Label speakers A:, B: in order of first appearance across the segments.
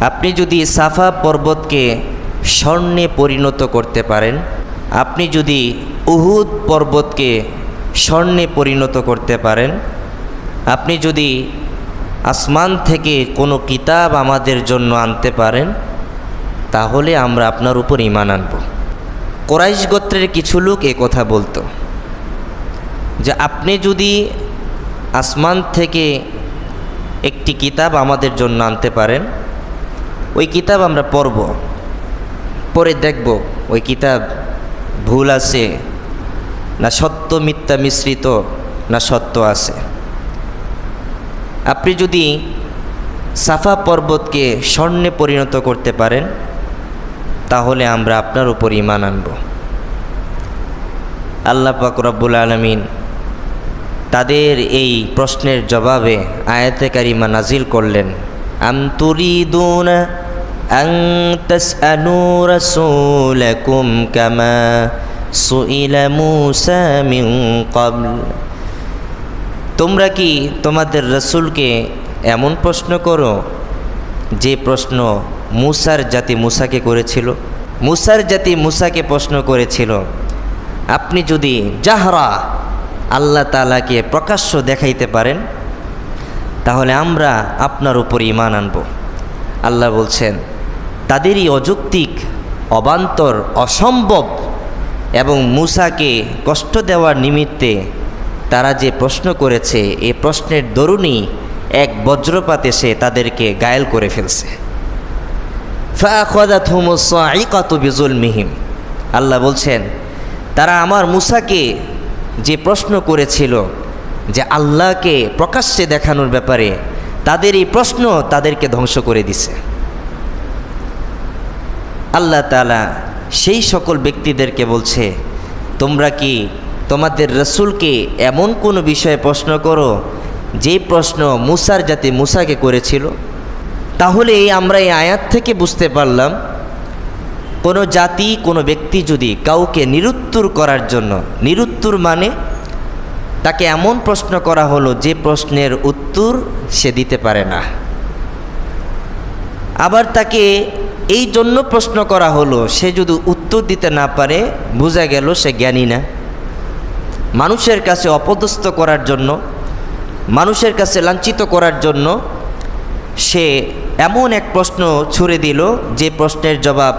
A: আপনি যদি সাফা পর্বতকে স্বর্ণে পরিণত করতে পারেন, আপনি যদি উহুদ পর্বতকে স্বর্ণে পরিণত করতে পারেন, আপনি যদি আসমান থেকে কোনো কিতাব আমাদের জন্য আনতে পারেন, তাহলে আমরা আপনার উপর ইমান আনব। কোরাইশ গোত্রের কিছু লোক এ কথা বলতো যে, আপনি যদি আসমান থেকে একটি কিতাব আমাদের জন্য আনতে পারেন ওই কিতাব আমরা পড়ব। পরে দেখব ওই কিতাব ভুল আছে না সত্য মিথ্যা মিশ্রিত না সত্য আছে। আপনি যদি সাফা পর্বতকে স্বর্ণে পরিণত করতে পারেন, তাহলে আমরা আপনার উপর ইমান আনব। আল্লাহ পাক রব্বুল আলমিন তাদের এই প্রশ্নের জবাবে আয়াতে কারিমা নাজিল করলেন, আম আং তাসআলু রাসূলাকুম কামা সুইলা মূসা মিন ক্বাবল তোমরা কি তোমাদের রসুলকে এমন প্রশ্ন করো যে প্রশ্ন মুসার জাতি মুসাকে করেছিল? মুসার জাতি মুসাকে প্রশ্ন করেছিল, আপনি যদি জাহরা আল্লাহ তালাকে প্রকাশ্য দেখাইতে পারেন, তাহলে আমরা আপনার উপর ইমান আনব। আল্লাহ বলছেন তাদেরই অযৌক্তিক, অবান্তর, অসম্ভব এবং মুসাকে কষ্ট দেওয়ার নিমিত্তে তারা যে প্রশ্ন করেছে এই প্রশ্নের দরুনই এক বজ্রপাত এসে তাদেরকে গায়েল করে ফেলছে। মিহিম আল্লাহ বলছেন, তারা আমার মুসাকে যে প্রশ্ন করেছিল যে আল্লাহকে প্রকাশ্যে দেখানোর ব্যাপারে তাদের এই প্রশ্ন তাদেরকে ধ্বংস করে দিছে। আল্লাহ তালা সেই সকল ব্যক্তিদেরকে বলছে, তোমরা কি তোমাদের রসুলকে এমন কোনো বিষয়ে প্রশ্ন করো, যে প্রশ্ন মুসার জাতি মুসাকে করেছিল? তাহলে আমরা এই আয়াত থেকে বুঝতে পারলাম, কোনো জাতি, কোনো ব্যক্তি যদি কাউকে নিরুত্তর করার জন্য, নিরুত্তর মানে তাকে এমন প্রশ্ন করা হলো যে প্রশ্নের উত্তর সে দিতে পারে না। আবার তাকে এই জন্য প্রশ্ন করা হলো, সে যদি উত্তর দিতে না পারে, বোঝা গেল সে জ্ঞানী না। মানুষের কাছে অপদস্থ করার জন্য, মানুষের কাছে লাঞ্ছিত করার জন্য সে এমন এক প্রশ্ন ছুড়ে দিল, যে প্রশ্নের জবাব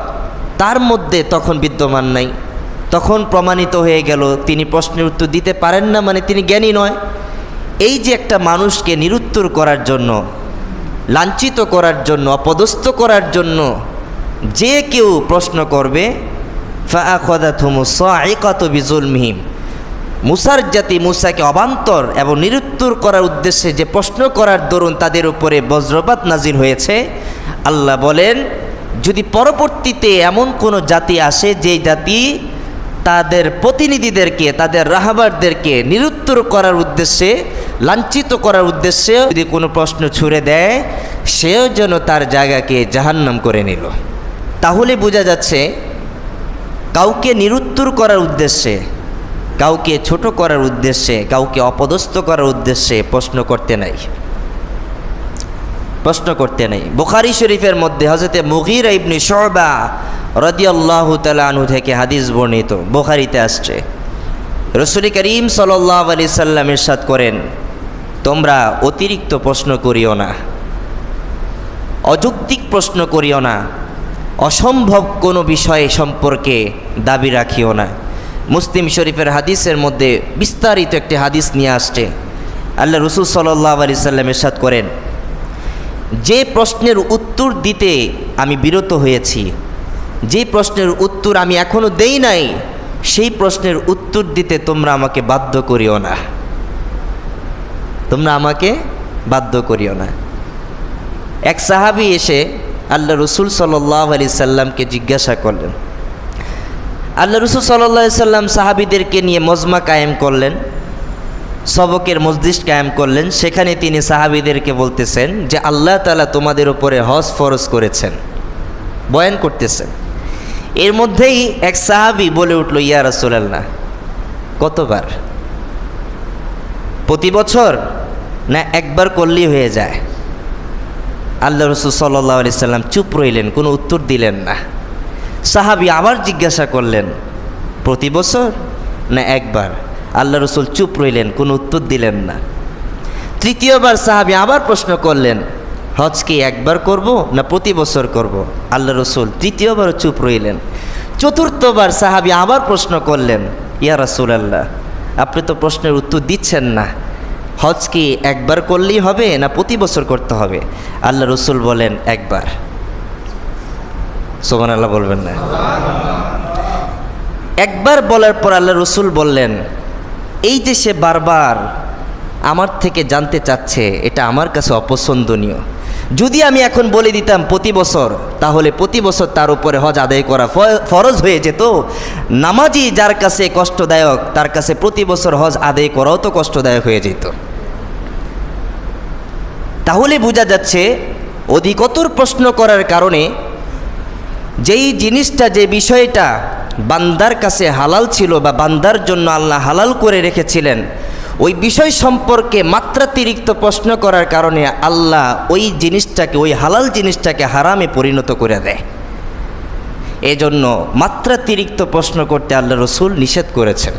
A: তার মধ্যে তখন বিদ্যমান নাই। তখন প্রমাণিত হয়ে গেল, তিনি প্রশ্নের উত্তর দিতে পারেন না মানে তিনি জ্ঞানী নয়। এই যে একটা মানুষকে নিরুত্তর করার জন্য, লাঞ্ছিত করার জন্য, অপদস্থ করার জন্য যে কেউ প্রশ্ন করবে মুসার জাতি মুসাকে অবান্তর এবং নিরুত্তর করার উদ্দেশ্যে যে প্রশ্ন করার দরুন তাদের উপরে বজ্রপাত নাজির হয়েছে, আল্লাহ বলেন, যদি পরবর্তীতে এমন কোনো জাতি আসে যে জাতি তাদের প্রতিনিধিদেরকে, তাদের রাহাবারদেরকে নিরুত্তর করার উদ্দেশ্যে, লাঞ্ছিত করার উদ্দেশ্যে যদি কোনো প্রশ্ন ছুড়ে দেয়, সেও যেন তার জায়গাকে জাহান্নাম করে নিল। তাহলে বোঝা যাচ্ছে কাউকে নিরুত্তর করার উদ্দেশ্যে, কাউকে ছোট করার উদ্দেশ্যে, কাউকে অপদস্থ করার উদ্দেশ্যে প্রশ্ন করতে নাই। প্রশ্ন করতে নেই। বুখারি শরীফের মধ্যে হজরতে মুগির ইবনি শরবা রদিয়াল্লাহ তালু থেকে হাদিস বর্ণিত। বুখারিতে আসছে, রসুলি করিম সাল্লাহ আলি সাল্লাম ইরশাদ করেন, তোমরা অতিরিক্ত প্রশ্ন করিও না, অযৌক্তিক প্রশ্ন করিও না অসম্ভব কোনো বিষয় সম্পর্কে দাবি রাখিও না। মুসলিম শরীফের হাদিসের মধ্যে বিস্তারিত একটি হাদিস নিয়ে আসছে। আল্লাহ রসুল সাল্লাহ আলি সাল্লাম ইরশাদ করেন, যে প্রশ্নের উত্তর দিতে আমি বিরত হয়েছি, যে প্রশ্নের উত্তর আমি এখনও দেই নাই, সেই প্রশ্নের উত্তর দিতে তোমরা আমাকে বাধ্য করিও না। তোমরা আমাকে বাধ্য করিও না। এক সাহাবি এসে আল্লাহ রসুল সাল্লাহ আলি সাল্লামকে জিজ্ঞাসা করলেন। আল্লাহ রসুল সাল্লাহ সাল্লাম সাহাবিদেরকে নিয়ে মজমা কায়েম করলেন, সবকের মসজিদ কায়েম করলেন। সেখানে তিনি সাহাবিদেরকে বলতেছেন যে, আল্লাহ তালা তোমাদের উপরে হজ ফরজ করেছেন, বয়ান করতেছেন। এর মধ্যেই এক সাহাবি বলে উঠল, ইয়া রসুলাল্লাহ, কতবার? প্রতি বছর না একবার করলেই হয়ে যায়? আল্লাহ রসুল সাল্লাহ আলি সাল্লাম চুপ রইলেন, কোনো উত্তর দিলেন না। সাহাবি আবার জিজ্ঞাসা করলেন, প্রতি বছর না একবার? আল্লাহ রসুল চুপ রইলেন, কোনো উত্তর দিলেন না। তৃতীয়বার সাহাবি আবার প্রশ্ন করলেন, হজ কি একবার করব না প্রতি বছর করব? আল্লাহ রসুল তৃতীয়বার চুপ রইলেন। চতুর্থবার সাহাবি আবার প্রশ্ন করলেন, ইয়া রাসুল আল্লাহ আপনি তো প্রশ্নের উত্তর দিচ্ছেন না। হজ কি একবার করলেই হবে না প্রতি বছর করতে হবে? আল্লাহ রসুল বলেন একবার। সোমান আল্লাহ বলবেন না। একবার বলার পর আল্লাহ রসুল বললেন, এই যে সে বারবার আমার থেকে জানতে চাচ্ছে, এটা আমার কাছে অপছন্দনীয়। যদি আমি এখন বলে দিতাম প্রতি বছর, তাহলে প্রতি বছর তার উপরে হজ আদায় করা ফরজ হয়ে যেত। নামাজি যার কাছে কষ্টদায়ক, তার কাছে প্রতি বছর হজ আদায় করাও তো কষ্টদায়ক হয়ে যেত। তাহলে বোঝা যাচ্ছে অধিকতর প্রশ্ন করার কারণে যেই জিনিসটা, যে বিষয়টা বান্দার কাছে হালাল ছিল বা বান্দার জন্য আল্লাহ হালাল করে রেখেছিলেন, ওই বিষয় সম্পর্কে মাত্রাতিরিক্ত প্রশ্ন করার কারণে আল্লাহ ওই জিনিসটাকে, ওই হালাল জিনিসটাকে হারামে পরিণত করে দেয়। এজন্য মাত্রাতিরিক্ত প্রশ্ন করতে আল্লাহ রসুল নিষেধ করেছেন।